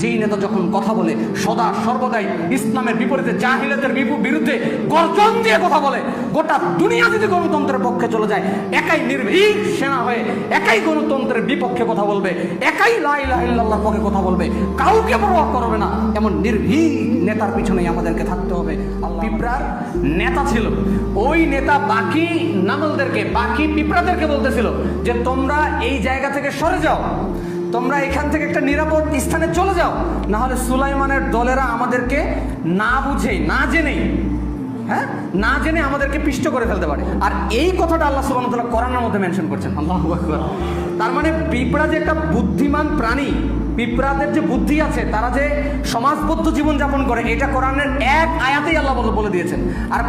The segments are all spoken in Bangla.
যেই নেতা যখন কথা বলে, সদা সর্বদাই ইসলামের বিপরীতে জাহিলাতের বিরুদ্ধে গর্জন দিয়ে কথা বলে। গোটা দুনিয়া যদি গণতন্ত্রের পক্ষে চলে যায়, একাই নির্ভীক সেনা হয়ে একাই গণতন্ত্রের বিপক্ষে কথা বলবে, একাই লাই লাহিল্লাহর পক্ষে কথা বলবে, কাউকে পরোয়া করবে না। এমন নির্ভীক নেতার পিছনেই আমাদেরকে থাকতে হবে। পিঁপড়ার নেতা ছিল। ওই নেতা বাকি নামলদেরকে বাকি পিঁপড়াদেরকে বলতেছিল যে, তোমরা এই জায়গা থেকে সরে যাও। তোমরা এখান থেকে একটা নিরাপদ স্থানে চলে যাও। না হলে সুলাইমানের দলেরা আমাদেরকে না বুঝেই, না জেনেই হ্যাঁ? না জেনে আমাদেরকে পিষ্ট করে ফেলতে পারে। আর এই কথাটা আল্লাহ সুবাহ কোরআনের মধ্যে মেনশন করছেন। আল্লাহ তার মানে পিঁপড়া যে একটা বুদ্ধিমান প্রাণী, পিঁপড়াদের যে বুদ্ধি আছে, তারা যে সমাজবদ্ধ জীবনযাপন করে, এটা কোরআনের এক আয়াতেই আল্লাহ বলে- দিয়েছেন। আর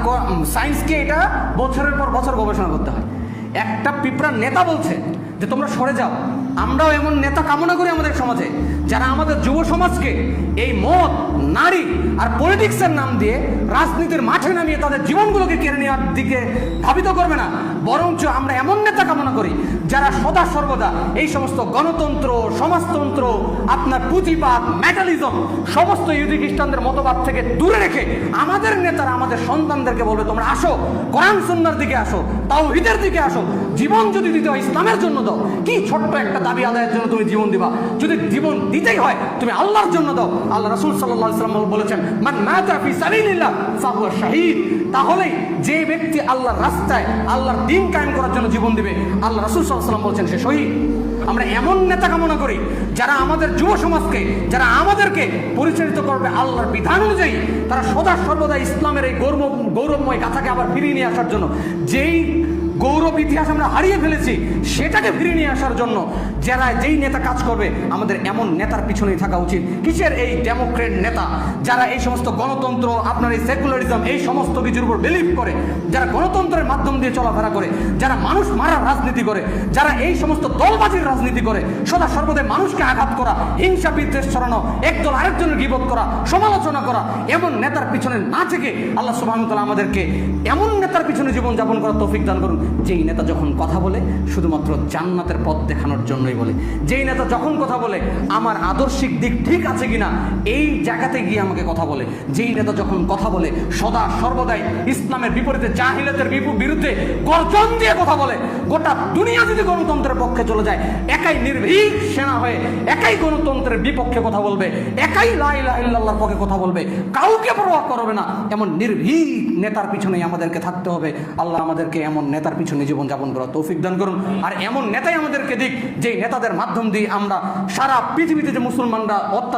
সায়েন্সকে এটা বছরের পর বছর গবেষণা করতে হয়। একটা পিঁপড়ার নেতা বলছে যে তোমরা সরে যাও। আমরাও এমন নেতা কামনা করি আমাদের সমাজে, যারা আমাদের যুব সমাজকে এই মদ, নারী আর পলিটিক্সের নাম দিয়ে রাজনীতির মাঠে নামিয়ে তাদের জীবনগুলোকে কেড়ে নেওয়ার দিকে ধাবিত করবে না। বরঞ্চ আমরা এমন নেতা কামনা করি, যারা সদা সর্বদা এই সমস্ত গণতন্ত্র, সমাজতন্ত্র, আপনার পুঁজিবাদ ম্যাটালিজম সমস্ত ইহুদি খ্রিস্টানদের মতবাদ থেকে দূরে রেখে আমাদের নেতারা আমাদের সন্তানদেরকে বলবে, তোমরা আসো, কোরআন সুন্নার দিকে আসো তাও দিকে আসো জীবন যদি দিতে হয় ইসলামের জন্য দাও। কি ছোট্ট একটা দাবি আদায়ের জন্য তুমি জীবন দিবা? যদি জীবন দিতেই হয়, তুমি আল্লাহর জন্য দাও। আল্লাহ রসুল সাল্লাল্লাহু ইসলাম বলেছেন, মান শাহীদ। তাহলেই যে ব্যক্তি আল্লাহর রাস্তায়, আল্লাহর দিন কায়েম করার জন্য জীবন দিবে, আল্লাহ রসুল সাল্লাহ সাল্লাম বলছেন সে শহীদ। আমরা এমন নেতা কামনা করি, যারা আমাদের যুব সমাজকে, যারা আমাদেরকে পরিচালিত করবে আল্লাহর বিধান অনুযায়ী, তারা সদা সর্বদা ইসলামের এই গৌরব, গৌরবময় গাথাকে আবার ফিরিয়ে নিয়ে আসার জন্য। যেই গৌরব ইতিহাস আমরা হারিয়ে ফেলেছি, সেটাকে ফিরিয়ে নিয়ে আসার জন্য যারা যেই নেতা কাজ করবে, আমাদের এমন নেতার পিছনেই থাকা উচিত। কিসের এই ডেমোক্রেট নেতা? যারা এই সমস্ত গণতন্ত্র, আপনার এই সেকুলারিজম, এই সমস্ত কিছুর উপর বিলিভ করে, যারা গণতন্ত্রের মাধ্যম দিয়ে চলাফেরা করে, যারা মানুষ মারার রাজনীতি করে, যারা এই সমস্ত দলবাজির রাজনীতি করে, সদা সর্বদে মানুষকে আঘাত করা, হিংসা বিদ্বেষ ছড়ানো, একদল আরেকজনের গিবত করা, সমালোচনা করা, এমন নেতার পিছনে না থেকে আল্লাহ সুবাহ আমাদেরকে এমন নেতার পিছনে জীবনযাপন করার তৌফিক দান করুন। যেই নেতা যখন কথা বলে, শুধুমাত্র জান্নাতের পথ দেখানোর জন্যই বলে। যেই নেতা যখন কথা বলে, আমার আদর্শিক দিক ঠিক আছে কিনা, এই জায়গাতে গিয়ে আমাকে কথা বলে। যেই নেতা যখন কথা বলে, সদা সর্বদাই ইসলামের বিপরীতে, জাহিলাতের বিরুদ্ধে গর্জন দিয়ে কথা বলে। গোটা দুনিয়া যদি গণতন্ত্রের পক্ষে চলে যায়, একাই নির্ভীক সেনা হয়ে, একাই গণতন্ত্রের বিপক্ষে কথা বলবে, একাই লাই লাহিল্লাহর পক্ষে কথা বলবে, কাউকে পরোয়া করবে না। এমন নির্ভীক নেতার পিছনেই আমাদেরকে থাকতে হবে। আল্লাহ আমাদেরকে এমন নেতার পিছনে জীবন যাপন করার তৌফিক দান করুন। আর এমন নেতাই আমাদেরকে দিক, যেই নেতাদের মাধ্যম দিয়ে আমরা সারা পৃথিবীতে যে মুসলমানরা অত্যাচার